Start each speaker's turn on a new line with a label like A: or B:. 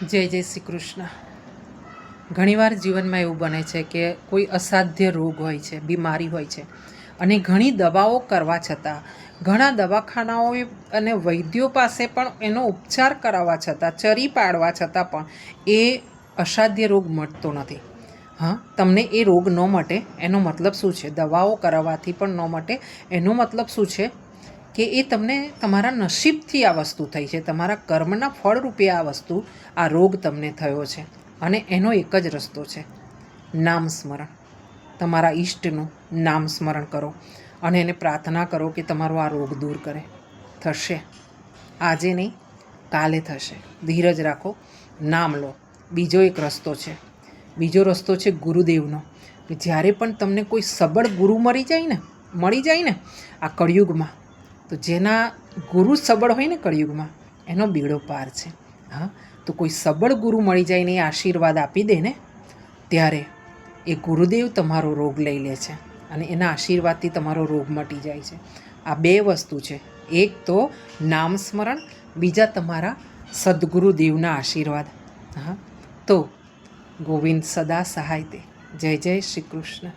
A: જય જય શ્રી કૃષ્ણ ઘણીવાર જીવનમાં એવું બને છે કે કોઈ અસાધ્ય રોગ હોય છે, બીમારી હોય છે અને ઘણી દવાઓ કરવા છતાં, ઘણા દવાખાનાઓ અને વૈદ્યો પાસે પણ એનો ઉપચાર કરાવવા છતાં, ચરી પાડવા છતાં પણ એ અસાધ્ય રોગ મટતો નથી. હા, તમને એ રોગ ન મટે એનો મતલબ શું છે? દવાઓ કરાવવાથી પણ ન મટે એનો મતલબ શું છે? કે એ તમને તમારા નસીબથી આ વસ્તુ થઈ છે. તમારા કર્મના ફળરૂપે આ વસ્તુ, આ રોગ તમને થયો છે. અને એનો એક જ રસ્તો છે. નામ સ્મરણ. તમારા ઈષ્ટનું નામ સ્મરણ કરો અને એને પ્રાર્થના કરો કે તમારો આ રોગ દૂર કરે. થશે. આજે નહીં, કાલે થશે. ધીરજ રાખો. નામ લો. બીજો એક રસ્તો છે. બીજો રસ્તો છે ગુરુદેવનો. જ્યારે પણ તમને કોઈ સબળ ગુરુ મળી જાય ને, મળી જાય ને, આ કળિયુગમાં તો જેના ગુરુ સબળ હોય ને કળિયુગમાં, એનો બીડો પાર છે. હા, તો કોઈ સબળ ગુરુ મળી જાય ને એ આશીર્વાદ આપી દે ને, ત્યારે એ ગુરુદેવ તમારો રોગ લઈ લે છે અને એના આશીર્વાદથી તમારો રોગ મટી જાય છે. આ બે વસ્તુ છે. એક તો નામ સ્મરણ, બીજા તમારા સદગુરુદેવના આશીર્વાદ. હા, તો ગોવિંદ સદા સહાય તે. જય જય શ્રી કૃષ્ણ.